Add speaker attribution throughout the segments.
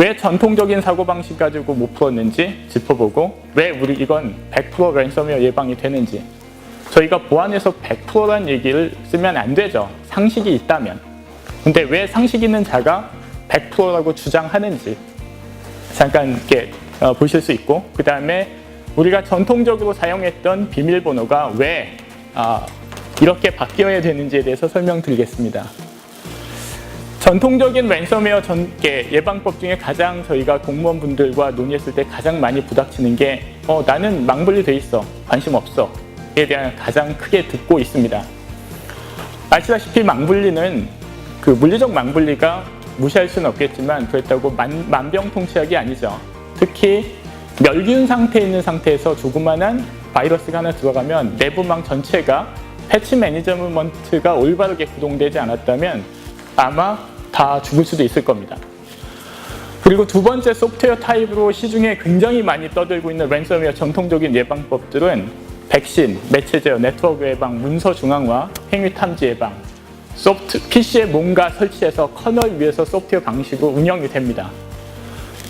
Speaker 1: 왜 전통적인 사고방식 가지고 못 풀었는지 짚어보고 왜 우리 이건 100% 랜섬웨어 예방이 되는지 저희가 보안에서 100%란 얘기를 쓰면 안 되죠. 상식이 있다면. 근데 왜 상식 있는 자가 100%라고 주장하는지 잠깐 이렇게 어, 보실 수 있고 그 다음에 우리가 전통적으로 사용했던 비밀번호가 왜 아, 이렇게 바뀌어야 되는지에 대해서 설명드리겠습니다. 전통적인 랜섬웨어 전개 예방법 중에 가장 저희가 공무원분들과 논의했을 때 가장 많이 부닥치는 게 어, 나는 망분리 돼 있어 관심 없어 에 대한 가장 크게 듣고 있습니다. 아시다시피 망분리는 그 물리적 망분리가 무시할 수는 없겠지만 그렇다고 만, 만병통치약이 아니죠. 특히 멸균 상태에 있는 상태에서 조그만한 바이러스가 하나 들어가면 내부망 전체가 패치 매니저먼트가 올바르게 구동되지 않았다면 아마 다 죽을 수도 있을 겁니다. 그리고 두 번째 소프트웨어 타입으로 시중에 굉장히 많이 떠들고 있는 랜섬웨어 전통적인 예방법들은 백신, 매체 제어, 네트워크 예방, 문서 중앙화, 행위 탐지 예방, 소프트 PC에 뭔가 설치해서 커널 위에서 소프트웨어 방식으로 운영이 됩니다.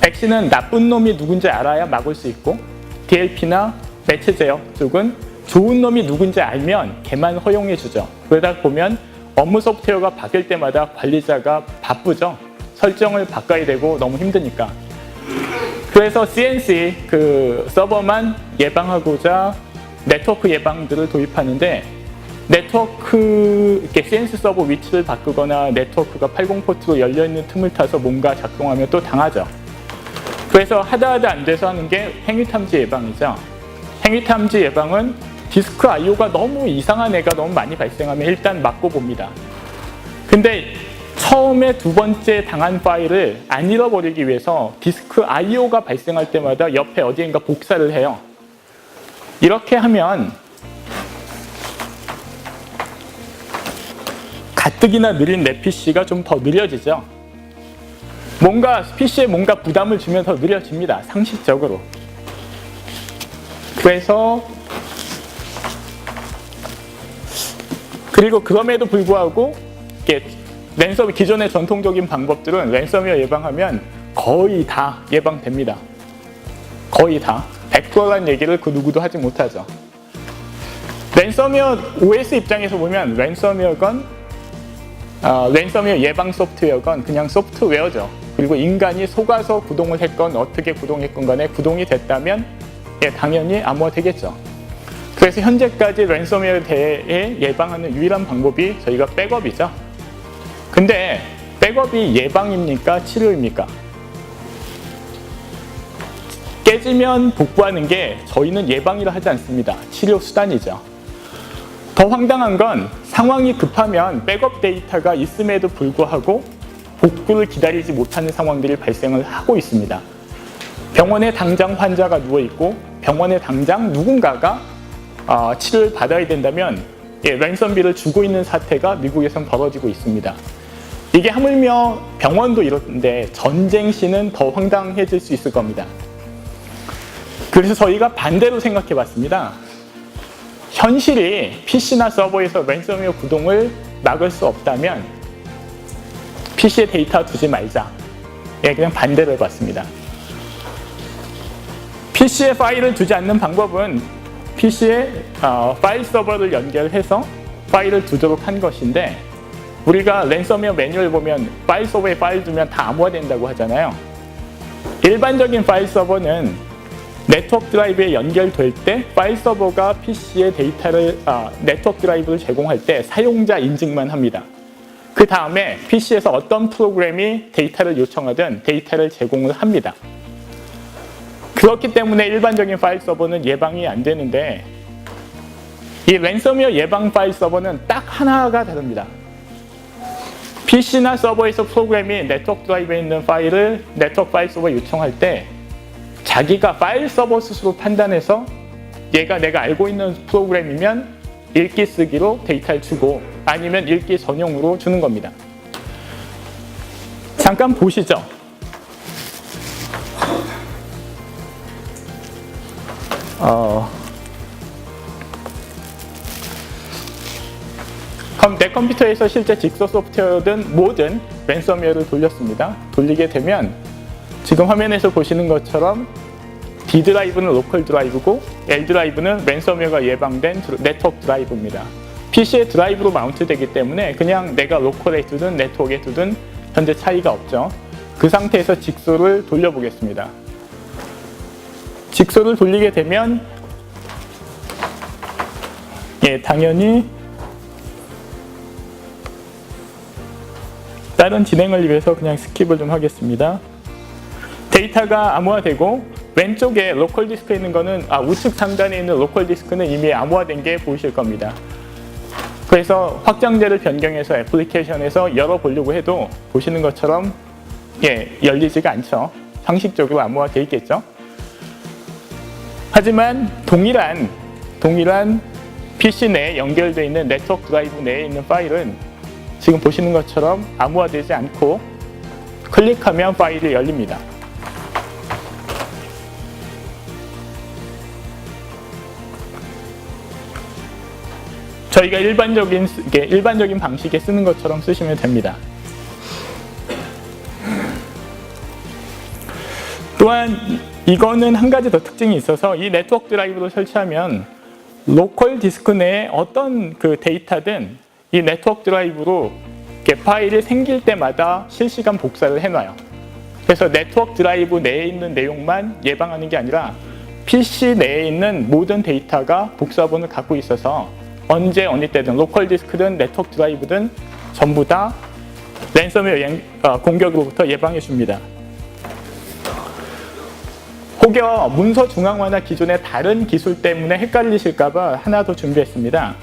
Speaker 1: 백신은 나쁜 놈이 누군지 알아야 막을 수 있고 DLP나 매체 제어 쪽은 좋은 놈이 누군지 알면 걔만 허용해 주죠. 그러다 보면 업무 소프트웨어가 바뀔 때마다 관리자가 바쁘죠. 설정을 바꿔야 되고 너무 힘드니까. 그래서 CNC 그 서버만 예방하고자 네트워크 예방들을 도입하는데 네트워크 이렇게 CNC 서버 위치를 바꾸거나 네트워크가 80 포트로 열려 있는 틈을 타서 뭔가 작동하면 또 당하죠. 그래서 하다 하다 안 돼서 하는 게 행위 탐지 예방이죠. 행위 탐지 예방은 디스크 IO가 너무 이상한 애가 너무 많이 발생하면 일단 막고 봅니다. 근데 처음에 두 번째 당한 파일을 안 잃어버리기 위해서 디스크 IO가 발생할 때마다 옆에 어디인가 복사를 해요. 이렇게 하면 가뜩이나 느린 내 PC가 좀 더 느려지죠. 뭔가 PC에 뭔가 부담을 주면 더 느려집니다. 상식적으로. 그래서 그리고 그럼에도 불구하고 랜섬 기존의 전통적인 방법들은 랜섬웨어 예방하면 거의 다 예방됩니다. 거의 다 100%라는 얘기를 그 누구도 하지 못하죠. 랜섬웨어 OS 입장에서 보면 랜섬웨어건 어, 랜섬웨어 예방 소프트웨어건 그냥 소프트웨어죠. 그리고 인간이 속아서 구동을 했건 어떻게 구동했건 간에 구동이 됐다면 예, 당연히 암호화 되겠죠. 그래서 현재까지 랜섬웨어에 대해 예방하는 유일한 방법이 저희가 백업이죠. 근데 백업이 예방입니까? 치료입니까? 깨지면 복구하는 게 저희는 예방이라 하지 않습니다. 치료 수단이죠. 더 황당한 건 상황이 급하면 백업 데이터가 있음에도 불구하고 복구를 기다리지 못하는 상황들이 발생을 하고 있습니다. 병원에 당장 환자가 누워 있고 병원에 당장 누군가가 어, 치료를 받아야 된다면 예, 랜섬비를 주고 있는 사태가 미국에선 벌어지고 있습니다. 이게 하물며 병원도 이렇는데 전쟁 시는 더 황당해질 수 있을 겁니다. 그래서 저희가 반대로 생각해 봤습니다. 현실이 PC나 서버에서 랜섬웨어 구동을 막을 수 없다면 PC에 데이터 두지 말자. 예, 그냥 반대로 해봤습니다. PC에 파일을 두지 않는 방법은 PC에 어, 파일 서버를 연결해서 파일을 두도록 한 것인데 우리가 랜섬웨어 매뉴얼 보면 파일 서버에 파일 두면 다 암호화된다고 하잖아요. 일반적인 파일 서버는 네트워크 드라이브에 연결될 때 파일 서버가 PC에 데이터를 아, 네트워크 드라이브를 제공할 때 사용자 인증만 합니다. 그 다음에 PC에서 어떤 프로그램이 데이터를 요청하든 데이터를 제공을 합니다. 그렇기 때문에 일반적인 파일 서버는 예방이 안 되는데 이 랜섬웨어 예방 파일 서버는 딱 하나가 다릅니다. PC나 서버에서 프로그램이 네트워크 드라이브에 있는 파일을 네트워크 파일 서버에 요청할 때 자기가 파일 서버 스스로 판단해서 얘가 내가 알고 있는 프로그램이면 읽기 쓰기로 데이터를 주고 아니면 읽기 전용으로 주는 겁니다. 잠깐 보시죠. 어, 그럼 내 컴퓨터에서 실제 직소 소프트웨어든 뭐든 랜섬웨어를 돌렸습니다. 돌리게 되면 지금 화면에서 보시는 것처럼 D 드라이브는 로컬 드라이브고 L 드라이브는 랜섬웨어가 예방된 드- 네트워크 드라이브입니다. PC의 드라이브로 마운트되기 때문에 그냥 내가 로컬에 두든 네트워크에 두든 현재 차이가 없죠. 그 상태에서 직소를 돌려보겠습니다. 직소를 돌리게 되면 예, 당연히 다른 진행을 위해서 그냥 스킵을 좀 하겠습니다. 데이터가 암호화되고 왼쪽에 로컬 디스크에 있는 거는 아, 우측 상단에 있는 로컬 디스크는 이미 암호화된 게 보이실 겁니다. 그래서 확장자를 변경해서 애플리케이션에서 열어보려고 해도 보시는 것처럼 예, 열리지가 않죠. 상식적으로 암호화되어 있겠죠. 하지만 동일한 동일한 PC 내에 연결되어 있는 네트워크 드라이브 내에 있는 파일은 지금 보시는 것처럼 암호화되지 않고 클릭하면 파일이 열립니다. 저희가 일반적인 일반적인 방식에 쓰는 것처럼 쓰시면 됩니다. 또한 이거는 한 가지 더 특징이 있어서 이 네트워크 드라이브를 설치하면 로컬 디스크 내에 어떤 그 데이터든 이 네트워크 드라이브로 파일이 생길 때마다 실시간 복사를 해놔요. 그래서 네트워크 드라이브 내에 있는 내용만 예방하는 게 아니라 PC 내에 있는 모든 데이터가 복사본을 갖고 있어서 언제 어느 때든 로컬 디스크든 네트워크 드라이브든 전부 다 랜섬웨어 행- 어, 공격으로부터 예방해 줍니다. 혹여 문서 중앙화나 기존의 다른 기술 때문에 헷갈리실까봐 하나 더 준비했습니다.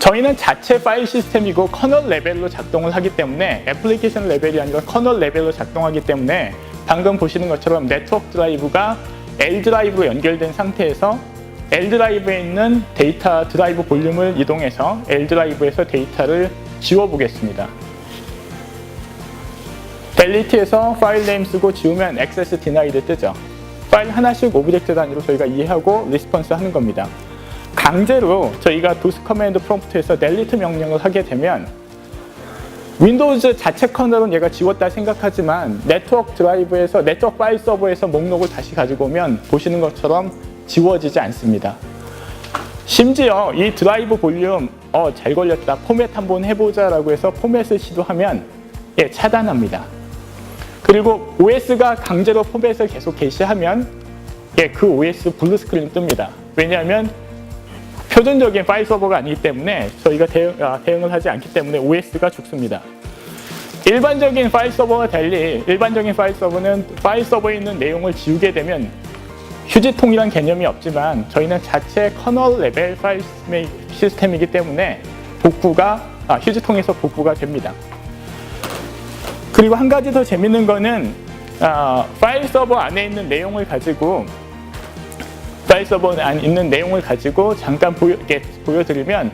Speaker 1: 저희는 자체 파일 시스템이고 커널 레벨로 작동을 하기 때문에 애플리케이션 레벨이 아니라 커널 레벨로 작동하기 때문에 방금 보시는 것처럼 네트워크 드라이브가 L 드라이브로 연결된 상태에서 L 드라이브에 있는 데이터 드라이브 볼륨을 이동해서 L 드라이브에서 데이터를 지워보겠습니다. 델리트에서 파일 네임 쓰고 지우면 액세스 디나이드 뜨죠. 파일 하나씩 오브젝트 단위로 저희가 이해하고 리스폰스 하는 겁니다. 강제로 저희가 도스 커맨드 프롬프트에서 델리트 명령을 하게 되면 윈도우즈 자체 커널은 얘가 지웠다 생각하지만 네트워크 드라이브에서 네트워크 파일 서버에서 목록을 다시 가지고 오면 보시는 것처럼 지워지지 않습니다. 심지어 이 드라이브 볼륨 어 잘 걸렸다 포맷 한번 해보자 라고 해서 포맷을 시도하면 예 차단합니다. 그리고 OS가 강제로 포맷을 계속 게시하면 예, 그 OS 블루 스크린 뜹니다. 왜냐하면 표준적인 파일 서버가 아니기 때문에 저희가 대응, 아, 대응을 하지 않기 때문에 OS가 죽습니다. 일반적인 파일 서버와 달리 일반적인 파일 서버는 파일 서버에 있는 내용을 지우게 되면 휴지통이란 개념이 없지만 저희는 자체 커널 레벨 파일 시스템이기 때문에 복구가 아, 휴지통에서 복구가 됩니다. 그리고 한 가지 더 재밌는 거는 아, 파일 서버 안에 있는 내용을 가지고 파일 서버 안에 있는 내용을 가지고 잠깐 보여, 보여드리면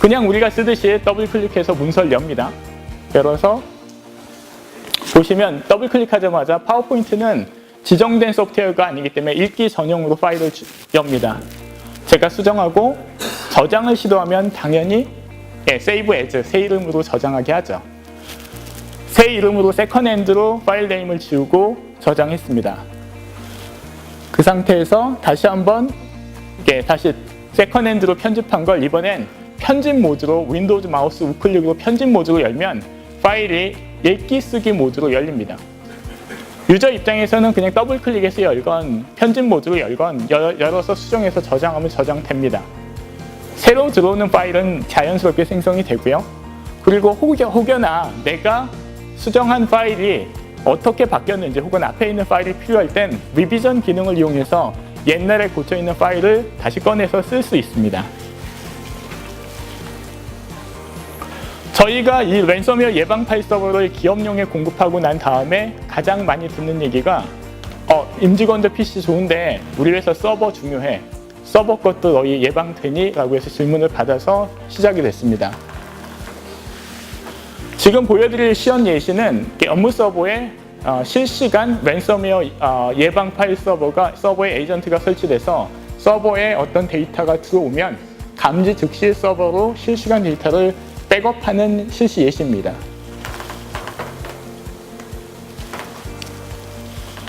Speaker 1: 그냥 우리가 쓰듯이 더블 클릭해서 문서를 엽니다. 열어서 보시면 더블 클릭하자마자 파워포인트는 지정된 소프트웨어가 아니기 때문에 읽기 전용으로 파일을 주- 엽니다. 제가 수정하고 저장을 시도하면 당연히 예, 세이브 에즈 새 이름으로 저장하게 하죠. 새 이름으로 세컨핸드로 파일 네임을 지우고 저장했습니다. 그 상태에서 다시 한번 이게 다시 세컨핸드로 편집한 걸 이번엔 편집 모드로 윈도우즈 마우스 우클릭으로 편집 모드로 열면 파일이 읽기 쓰기 모드로 열립니다. 유저 입장에서는 그냥 더블 클릭해서 열건 편집 모드로 열건 열- 열어서 수정해서 저장하면 저장됩니다. 새로 들어오는 파일은 자연스럽게 생성이 되고요. 그리고 혹여, 혹여나 내가 수정한 파일이 어떻게 바뀌었는지 혹은 앞에 있는 파일이 필요할 땐 리비전 기능을 이용해서 옛날에 고쳐 있는 파일을 다시 꺼내서 쓸 수 있습니다. 저희가 이 랜섬웨어 예방 파일 서버를 기업용에 공급하고 난 다음에 가장 많이 듣는 얘기가 어, 임직원들 PC 좋은데 우리 회사 서버 중요해. 서버 것도 너희 예방되니? 라고 해서 질문을 받아서 시작이 됐습니다. 지금 보여드릴 시연 예시는 업무 서버에 어, 실시간 랜섬웨어 어, 예방 파일 서버가 서버에 에이전트가 설치돼서 서버에 어떤 데이터가 들어오면 감지 즉시 서버로 실시간 데이터를 백업하는 실시 예시입니다.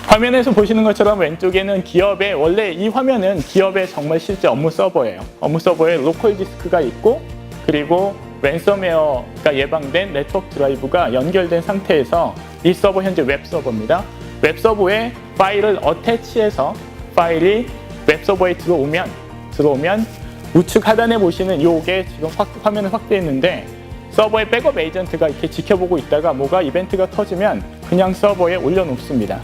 Speaker 1: 화면에서 보시는 것처럼 왼쪽에는 기업의 원래 이 화면은 기업의 정말 실제 업무 서버예요. 업무 서버에 로컬 디스크가 있고 그리고 랜섬웨어가 예방된 네트워크 드라이브가 연결된 상태에서 이 서버 현재 웹 서버입니다. 웹 서버에 파일을 어태치해서 파일이 웹 서버에 들어오면 들어오면 우측 하단에 보시는 요게 지금 확, 화면에 확대했는데 서버의 백업 에이전트가 이렇게 지켜보고 있다가 뭐가 이벤트가 터지면 그냥 서버에 올려놓습니다.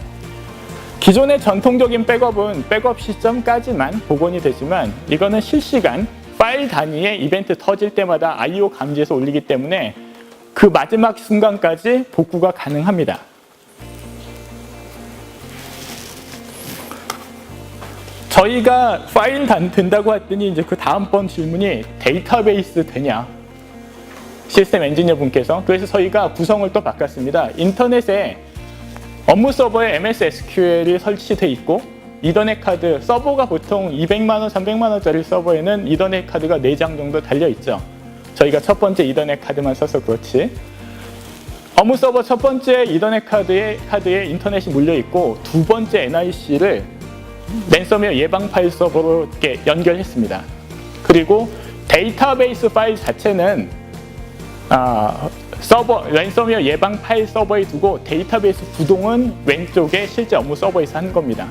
Speaker 1: 기존의 전통적인 백업은 백업 시점까지만 복원이 되지만 이거는 실시간 파일 단위의 이벤트 터질 때마다 I/O 감지해서 올리기 때문에 그 마지막 순간까지 복구가 가능합니다. 저희가 파일 단 된다고 했더니 이제 그 다음번 질문이 데이터베이스 되냐? 시스템 엔지니어 분께서 그래서 저희가 구성을 또 바꿨습니다. 인터넷에 업무 서버에 MS SQL이 설치돼 있고 이더넷 카드 서버가 보통 200만 원, 300만 원짜리 서버에는 이더넷 카드가 4장 정도 달려 있죠. 저희가 첫 번째 이더넷 카드만 써서 그렇지. 업무 서버 첫 번째 이더넷 카드에 카드에 인터넷이 물려 있고 두 번째 NIC를 랜섬웨어 예방 파일 서버로 연결했습니다. 그리고 데이터베이스 파일 자체는 아, 서버 랜섬웨어 예방 파일 서버에 두고 데이터베이스 구동은 왼쪽에 실제 업무 서버에서 한 겁니다.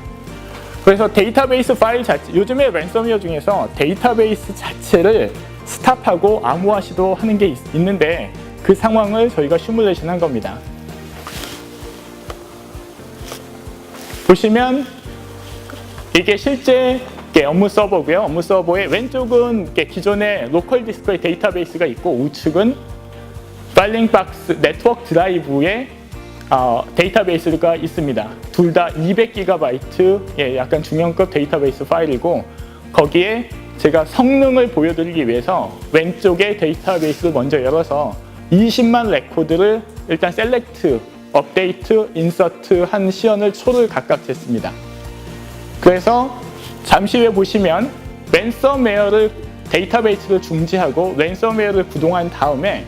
Speaker 1: 그래서 데이터베이스 파일 자체 요즘에 랜섬웨어 중에서 데이터베이스 자체를 스탑하고 암호화 시도하는 게 있, 있는데 그 상황을 저희가 시뮬레이션 한 겁니다. 보시면 이게 실제 업무 서버고요. 업무 서버의 왼쪽은 기존의 로컬 디스크의 데이터베이스가 있고 우측은 팔링박스 네트워크 드라이브에 어, 데이터베이스가 있습니다. 둘 다 200GB 예, 약간 중형급 데이터베이스 파일이고 거기에 제가 성능을 보여드리기 위해서 왼쪽에 데이터베이스를 먼저 열어서 20만 레코드를 일단 셀렉트, 업데이트, 인서트 한 시연을 초를 각각 쟀습니다. 그래서 잠시 후에 보시면 랜섬웨어를 데이터베이스를 중지하고 랜섬웨어를 구동한 다음에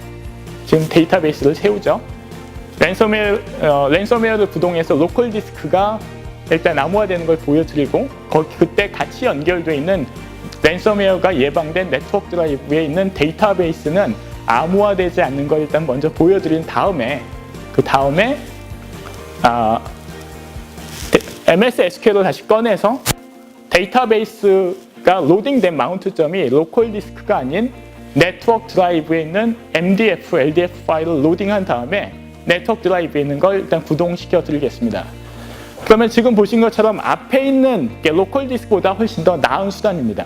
Speaker 1: 지금 데이터베이스를 세우죠. 랜섬웨어, 어, 랜섬웨어를 구동해서 로컬 디스크가 일단 암호화되는 걸 보여드리고 거기 그때 같이 연결되어 있는 랜섬웨어가 예방된 네트워크 드라이브에 있는 데이터베이스는 암호화되지 않는 걸 일단 먼저 보여드린 다음에 그 다음에 아, MS SQL을 다시 꺼내서 데이터베이스가 로딩된 마운트점이 로컬 디스크가 아닌 네트워크 드라이브에 있는 MDF, LDF 파일을 로딩한 다음에 네트워크 드라이브에 있는 걸 일단 구동시켜 드리겠습니다. 그러면 지금 보신 것처럼 앞에 있는 게 로컬 디스크보다 훨씬 더 나은 수단입니다.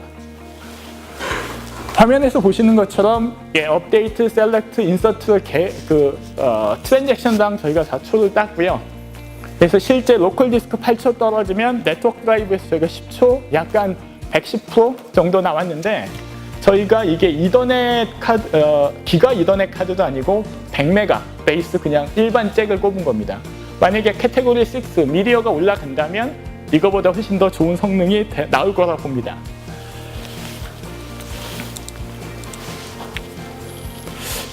Speaker 1: 화면에서 보시는 것처럼 예, 업데이트, 셀렉트, 인서트 개, 그 어, 트랜잭션당 저희가 4초를 땄고요. 그래서 실제 로컬 디스크 8초 떨어지면 네트워크 드라이브에서 저희가 10초, 약간 110% 정도 나왔는데 저희가 이게 이더넷 카드, 어, 기가 이더넷 카드도 아니고 100메가 베이스 그냥 일반 잭을 꼽은 겁니다. 만약에 캐테고리 6 미디어가 올라간다면 이거보다 훨씬 더 좋은 성능이 되- 나올 거라 봅니다.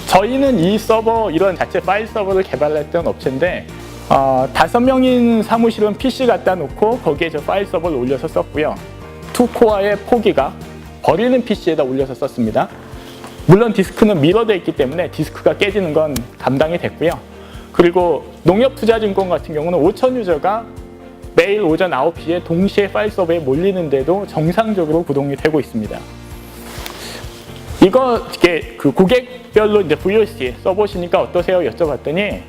Speaker 1: 저희는 이 서버 이런 자체 파일 서버를 개발했던 업체인데 어, 다섯 명인 사무실은 PC 갖다 놓고 거기에 저 파일 서버를 올려서 썼고요. 투코어의 포기가 버리는 PC에다 올려서 썼습니다. 물론 디스크는 미러되어 있기 때문에 디스크가 깨지는 건 감당이 됐고요. 그리고 농협투자증권 같은 경우는 5천 유저가 매일 오전 9시에 동시에 파일 서버에 몰리는데도 정상적으로 구동이 되고 있습니다. 이거 이게 그 고객별로 이제 VOC 써보시니까 어떠세요? 여쭤봤더니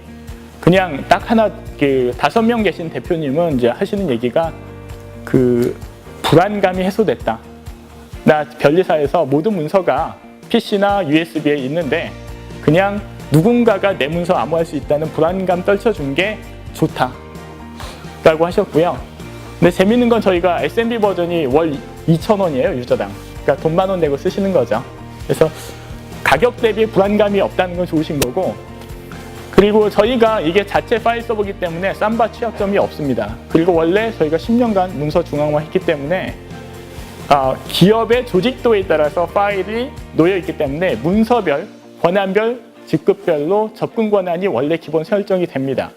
Speaker 1: 그냥 딱 하나 그 다섯 명 계신 대표님은 이제 하시는 얘기가 그 불안감이 해소됐다. 나 변리사에서 모든 문서가 PC나 USB에 있는데 그냥 누군가가 내 문서 암호할 수 있다는 불안감 떨쳐준 게 좋다. 라고 하셨고요. 근데 재밌는 건 저희가 SMB 버전이 월 2,000원이에요, 유저당. 그러니까 돈 만 원 내고 쓰시는 거죠. 그래서 가격 대비 불안감이 없다는 건 좋으신 거고 그리고 저희가 이게 자체 파일 서버기 때문에 쌈바 취약점이 없습니다. 그리고 원래 저희가 10년간 문서 중앙화 했기 때문에 아, 기업의 조직도에 따라서 파일이 놓여 있기 때문에 문서별, 권한별, 직급별로 접근 권한이 원래 기본 설정이 됩니다.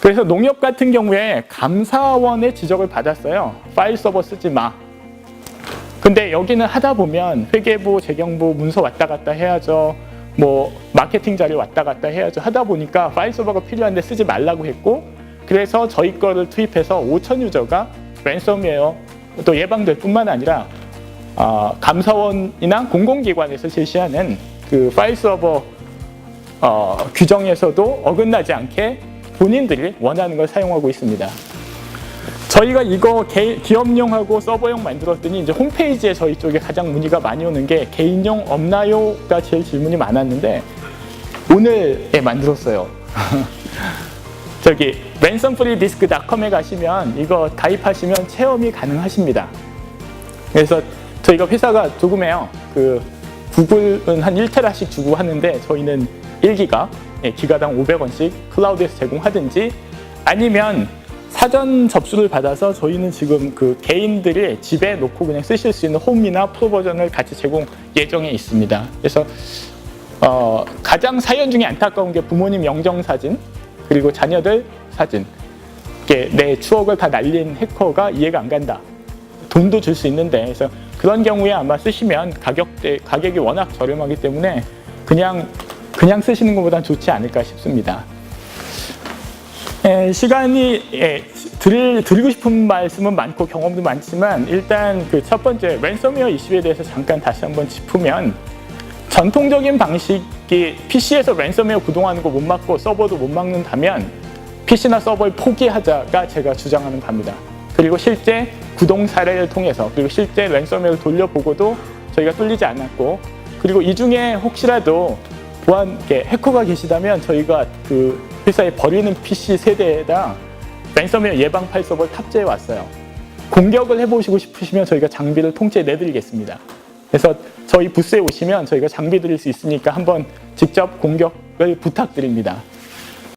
Speaker 1: 그래서 농협 같은 경우에 감사원의 지적을 받았어요. 파일 서버 쓰지 마. 근데 여기는 하다 보면 회계부, 재경부 문서 왔다 갔다 해야죠. 뭐 마케팅 자료 왔다 갔다 해야죠. 하다 보니까 파일 서버가 필요한데 쓰지 말라고 했고 그래서 저희 거를 투입해서 5천 유저가 랜섬웨어 또 예방될 뿐만 아니라 아, 감사원이나 공공기관에서 제시하는 그 파일 서버 어, 규정에서도 어긋나지 않게 본인들이 원하는 걸 사용하고 있습니다. 저희가 이거 개- 기업용하고 서버용 만들었더니 이제 홈페이지에 저희 쪽에 가장 문의가 많이 오는 게 개인용 없나요?가 제일 질문이 많았는데 오늘에 만들었어요. 저기 ransomfreedisk.com에 가시면 이거 가입하시면 체험이 가능하십니다. 그래서 저희가 회사가 조금해요. 그 구글은 한 1테라씩 주고 하는데 저희는 1기가 예, 기가당 500원씩 클라우드에서 제공하든지 아니면 사전 접수를 받아서 저희는 지금 그 개인들이 집에 놓고 그냥 쓰실 수 있는 홈이나 프로 버전을 같이 제공 예정에 있습니다. 그래서 어, 가장 사연 중에 안타까운 게 부모님 영정 사진 그리고 자녀들 사진 이게 내 추억을 다 날린 해커가 이해가 안 간다. 돈도 줄 수 있는데 그래서 그런 경우에 아마 쓰시면 가격대 가격이 워낙 저렴하기 때문에 그냥 그냥 쓰시는 것보단 좋지 않을까 싶습니다. 에, 시간이 예, 드릴, 드리고 싶은 말씀은 많고 경험도 많지만 일단 그 첫 번째 랜섬웨어 이슈에 대해서 잠깐 다시 한번 짚으면 전통적인 방식이 PC에서 랜섬웨어 구동하는 거 못 막고 서버도 못 막는다면 PC나 서버를 포기하자가 제가 주장하는 바입니다. 그리고 실제 구동 사례를 통해서 그리고 실제 랜섬웨어를 돌려보고도 저희가 뚫리지 않았고 그리고 이 중에 혹시라도 보안 해커가 계시다면 저희가 그 회사에 버리는 PC 세대에다 랜섬웨어 예방 파일 서버를 탑재해 왔어요. 공격을 해보시고 싶으시면 저희가 장비를 통째에 내드리겠습니다. 그래서 저희 부스에 오시면 저희가 장비 드릴 수 있으니까 한번 직접 공격을 부탁드립니다.